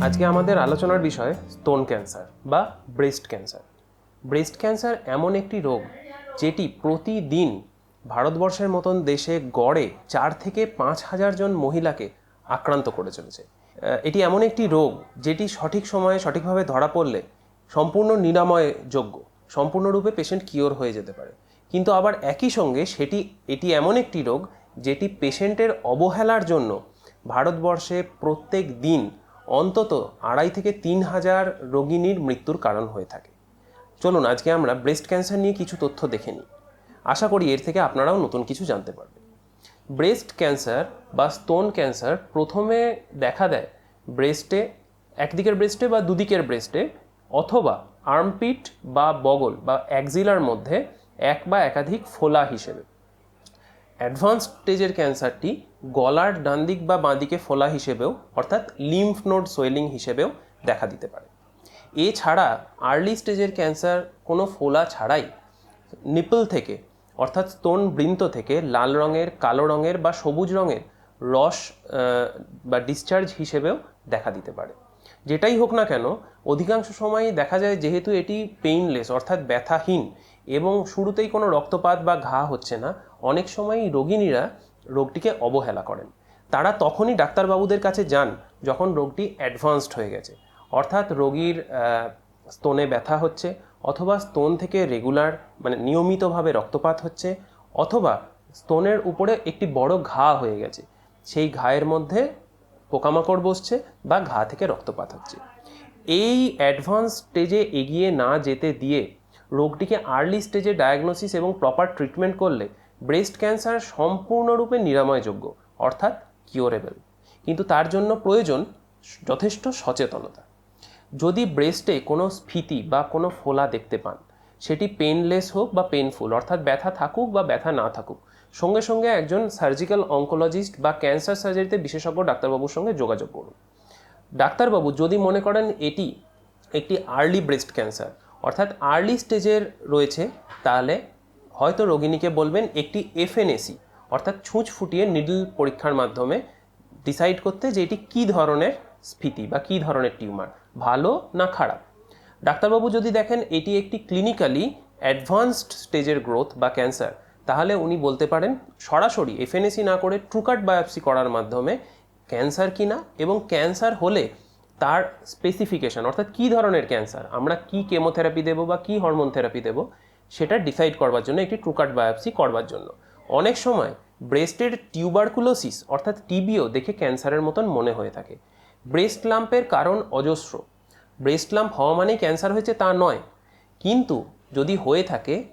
আজকে আমাদের আলোচনার বিষয় স্তন ক্যান্সার বা ব্রেস্ট ক্যান্সার ব্রেস্ট ক্যান্সার এমন একটি রোগ যেটি প্রতিদিন ভারতবর্ষের মতন দেশে গড়ে চার থেকে পাঁচ হাজার জন মহিলাকে আক্রান্ত করে চলেছে। এটি এমন একটি রোগ যেটি সঠিক সময়ে সঠিকভাবে ধরা পড়লে সম্পূর্ণ নিরাময় যোগ্য সম্পূর্ণরূপে পেশেন্ট কিওর হয়ে যেতে পারে। কিন্তু আবার একই সঙ্গে সেটি, এটি এমন একটি রোগ যেটি পেশেন্টের অবহেলার জন্য ভারতবর্ষে প্রত্যেক দিন অন্তত আড়াই থেকে তিন হাজার রোগিনীর মৃত্যুর কারণ হয়ে থাকে। চলুন, আজকে আমরা ব্রেস্ট ক্যান্সার নিয়ে কিছু তথ্য দেখে নিই। আশা করি এর থেকে আপনারাও নতুন কিছু জানতে পারবেন। ব্রেস্ট ক্যান্সার বা স্তন ক্যান্সার প্রথমে দেখা দেয় ব্রেস্টে একদিকের ব্রেস্টে বা দুদিকের ব্রেস্টে অথবা আর্মপিট বা বগল বা অ্যাক্সিলার মধ্যে এক বা একাধিক ফোলা হিসেবে। অ্যাডভান্স স্টেজের ক্যান্সারটি গলার ডান দিক বা বাঁদিকে ফোলা হিসেবেও, অর্থাৎ লিম্ফ নোড সোয়েলিং হিসেবেও দেখা দিতে পারে। এছাড়া আর্লি স্টেজের ক্যান্সার কোনো ফোলা ছাড়াই নিপল থেকে, অর্থাৎ স্তন বৃন্ত থেকে লাল রঙের, কালো রঙের বা সবুজ রঙের রস বা ডিসচার্জ হিসেবেও দেখা দিতে পারে। যেটাই হোক না কেন, অধিকাংশ সময়ই দেখা যায় যেহেতু এটি পেইনলেস অর্থাৎ ব্যথাহীন এবং শুরুতেই কোনো রক্তপাত বা ঘা হচ্ছে না অনেক সময়ই রোগিনীরা রোগটিকে অবহেলা করেন। তারা তখনই ডাক্তারবাবুদের কাছে যান যখন রোগটি অ্যাডভান্সড হয়ে গেছে। অর্থাৎ রোগীর স্তনে ব্যথা হচ্ছে অথবা স্তন থেকে রেগুলার মানে নিয়মিতভাবে রক্তপাত হচ্ছে অথবা স্তনের উপরে একটি বড় ঘা হয়ে গেছে। সেই ঘায়ের মধ্যে পোকামাকড় বসছে বা ঘা থেকে রক্তপাত হচ্ছে। এই অ্যাডভান্স স্টেজে এগিয়ে না যেতে দিয়ে রোগটিকে আর্লি স্টেজে ডায়াগনোসিস এবং প্রপার ট্রিটমেন্ট করলে ব্রেস্ট ক্যান্সার সম্পূর্ণরূপে নিরাময়যোগ্য, অর্থাৎ কিওরেবল। কিন্তু তার জন্য প্রয়োজন যথেষ্ট সচেতনতা। যদি ব্রেস্টে কোনো স্ফীতি বা কোনো ফোলা দেখতে পান, সেটি পেনলেস হোক বা পেনফুল অর্থাৎ ব্যথা থাকুক বা ব্যথা না থাকুক, সঙ্গে সঙ্গে একজন সার্জিক্যাল অঙ্কোলজিস্ট বা ক্যান্সার সার্জারিতে বিশেষজ্ঞ ডাক্তারবাবুর সঙ্গে যোগাযোগ করুন। ডাক্তারবাবু, যদি মনে করেন এটি একটি আর্লি ব্রেস্ট ক্যান্সার, অর্থাৎ আর্লি স্টেজের রয়েছে, তাহলে হয়তো রোগিণীকে বলবেন একটি এফএনএসি, অর্থাৎ ছুঁচ ফুটিয়ে নিডল পরীক্ষার মাধ্যমে ডিসাইড করতে যে এটি কী ধরনের স্ফীতি বা কী ধরনের টিউমার, ভালো না খারাপ। ডাক্তারবাবু যদি দেখেন এটি একটি ক্লিনিক্যালি অ্যাডভান্সড স্টেজের গ্রোথ বা ক্যান্সার তাহলে উনি বলতে পারেন সরাসরি এফএনএসি না করে ট্রুকাট বায়োপসি করার মাধ্যমে ক্যান্সার কিনা এবং ক্যান্সার হলে তার স্পেসিফিকেশন অর্থাৎ কী ধরনের ক্যান্সার আমরা কী কেমোথেরাপি দেবো বা কী হরমোন থেরাপি দেবো সেটা ডিসাইড করবার জন্য, একটি ট্রুকাট বায়োপসি করবার জন্য। অনেক সময় ব্রেস্টের টিউবারকুলোসিস অর্থাৎ টিবিও দেখে ক্যান্সারের মতন মনে হয়ে থাকে। ব্রেস্ট লাম্পের কারণ অজস্র। ব্রেস্ট লাম্প হওয়া মানেই ক্যান্সার হয়েছে তা নয়। কিন্তু যদি হয়ে থাকে,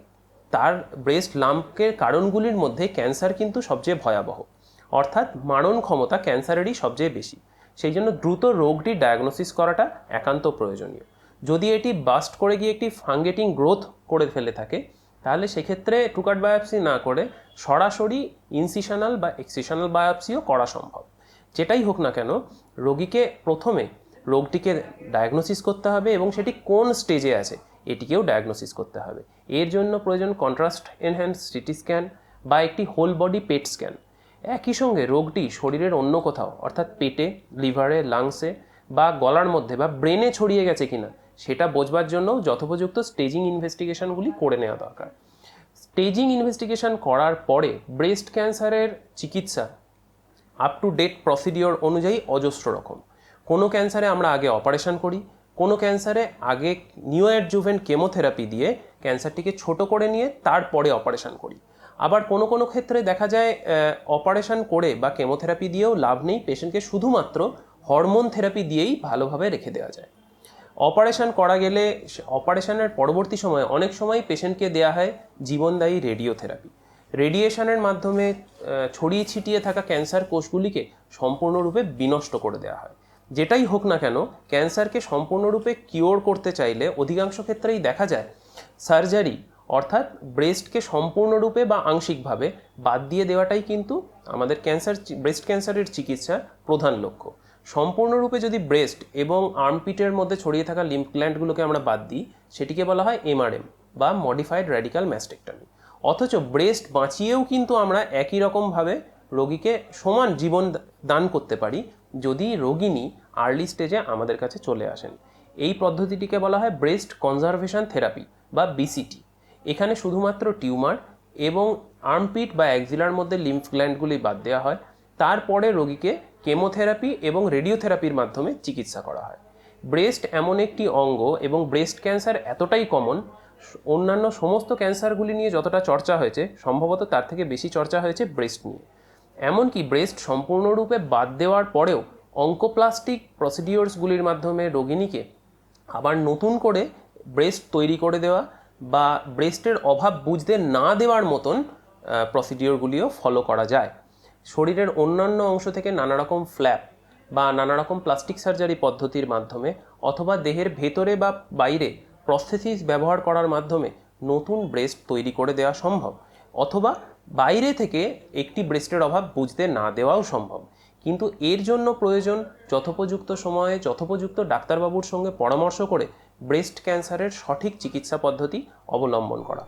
তার ব্রেস্ট লাম্পের কারণগুলির মধ্যে ক্যান্সার কিন্তু সবচেয়ে ভয়াবহ। অর্থাৎ মারণ ক্ষমতা ক্যান্সারেরই সবচেয়ে বেশি। সেই জন্য দ্রুত রোগটি ডায়াগনোসিস করাটা একান্ত প্রয়োজনীয়। যদি এটি বাস্ট করে গিয়ে একটি ফাঙ্গেটিং গ্রোথ করে ফেলে থাকে, তাহলে সেক্ষেত্রে টুকাট বায়োপসি না করে সরাসরি ইনসিশনাল বা এক্সিশনাল বায়োপসিও করা সম্ভব। যেটাই হোক না কেন, রোগীকে প্রথমে রোগটিকে ডায়াগনোসিস করতে হবে এবং সেটি কোন স্টেজে আছে, এটিকেও ডায়াগনোসিস করতে হবে। এর জন্য প্রয়োজন কন্ট্রাস্ট এনহ্যান্স সিটি স্ক্যান বা একটি হোল বডি পেট স্ক্যান একই সঙ্গে রোগটি শরীরের অন্য কোথাও, অর্থাৎ পেটে লিভারে লাংসে বা গলার মধ্যে বা ব্রেনে ছড়িয়ে গেছে কিনা সেটা বোঝবার জন্য যথোপযুক্ত স্টেজিং ইনভেস্টিগেশনগুলি করে নেওয়া দরকার। স্টেজিং ইনভেস্টিগেশন করার পরে ব্রেস্ট ক্যান্সারের চিকিৎসা আপ টু ডেট প্রসিডিওর অনুযায়ী অজস্র রকম। কোনো ক্যান্সারে আমরা আগে অপারেশন করি, কোনো ক্যান্সারে আগে নিউ অ্যাডজুভেন্ট কেমোথেরাপি দিয়ে ক্যান্সারটিকে ছোট করে নিয়ে তারপরে অপারেশন করি। আবার কোনো কোনো ক্ষেত্রে দেখা যায় অপারেশন করে বা কেমোথেরাপি দিয়েও লাভ নেই পেশেন্টকে শুধুমাত্র হরমোন থেরাপি দিয়েই ভালোভাবে রেখে দেওয়া যায়। অপারেশন করা গেলে অপারেশনের পরবর্তী সময়ে অনেক সময় পেশেন্টকে দেওয়া হয় জীবনদায়ী রেডিওথেরাপি। রেডিয়েশনের মাধ্যমে ছড়িয়ে ছিটিয়ে থাকা ক্যান্সার কোষগুলিকে সম্পূর্ণরূপে বিনষ্ট করে দেওয়া হয়। যেটাই হোক না কেন, ক্যান্সারকে সম্পূর্ণরূপে কিওর করতে চাইলে অধিকাংশ ক্ষেত্রেই দেখা যায়, সার্জারি অর্থাৎ ব্রেস্টকে সম্পূর্ণরূপে বা আংশিকভাবে বাদ দিয়ে দেওয়াটাই কিন্তু আমাদের ক্যান্সার ব্রেস্ট ক্যান্সারের চিকিৎসার প্রধান লক্ষ্য। সম্পূর্ণরূপে যদি ব্রেস্ট এবং আর্মপিটের মধ্যে ছড়িয়ে থাকা লিম্ফ গ্ল্যান্ডগুলোকে আমরা বাদ দিই, সেটিকে বলা হয় এমআরএম বা মডিফাইড র্যাডিক্যাল ম্যাস্টেক্টমি অথচ ব্রেস্ট বাঁচিয়েও কিন্তু আমরা একই রকমভাবে রোগীকে সমান জীবন দান করতে পারি, যদি রোগিনী আর্লি স্টেজে আমাদের কাছে চলে আসেন। এই পদ্ধতিটিকে বলা হয় ব্রেস্ট কনজারভেশন থেরাপি বা বিসিটি এখানে শুধুমাত্র টিউমার এবং আর্মপিট বা অ্যাক্সিলার মধ্যে লিম্ফ গ্ল্যান্ডগুলি বাদ দেওয়া হয় তারপরে রোগীকে কেমোথেরাপি এবং রেডিওথেরাপির মাধ্যমে চিকিৎসা করা হয়। ব্রেস্ট এমন একটি অঙ্গ এবং ব্রেস্ট ক্যান্সার এতটাই কমন, অন্যান্য সমস্ত ক্যান্সারগুলি নিয়ে যতটা চর্চা হয়েছে, সম্ভবত তার থেকে বেশি চর্চা হয়েছে ব্রেস্ট নিয়ে। এমনকি ব্রেস্ট সম্পূর্ণরূপে বাদ দেওয়ার পরেও অঙ্কোপ্লাস্টিক প্রসিডিওর্সগুলির মাধ্যমে রোগিনীকে আবার নতুন করে ব্রেস্ট তৈরি করে দেওয়া বা ব্রেস্টের অভাব বুঝতে না দেওয়ার মতন প্রসিডিওরগুলিও ফলো করা যায়। শরীরের অন্যান্য অংশ থেকে নানা রকম ফ্ল্যাপ বা নানা রকম প্লাস্টিক সার্জারি পদ্ধতির মাধ্যমে অথবা দেহের ভেতরে বা বাইরে প্রস্থেসিস ব্যবহার করার মাধ্যমে নতুন ব্রেস্ট তৈরি করে দেওয়া সম্ভব অথবা বাইরে থেকে একটি ব্রেস্টের অভাব বুঝতে না দেওয়াও সম্ভব। কিন্তু এর জন্য প্রয়োজন যথোপযুক্ত সময়ে যথোপযুক্ত ডাক্তারবাবুর সঙ্গে পরামর্শ করে ব্রেস্ট ক্যান্সারের সঠিক চিকিৎসা পদ্ধতি অবলম্বন করা।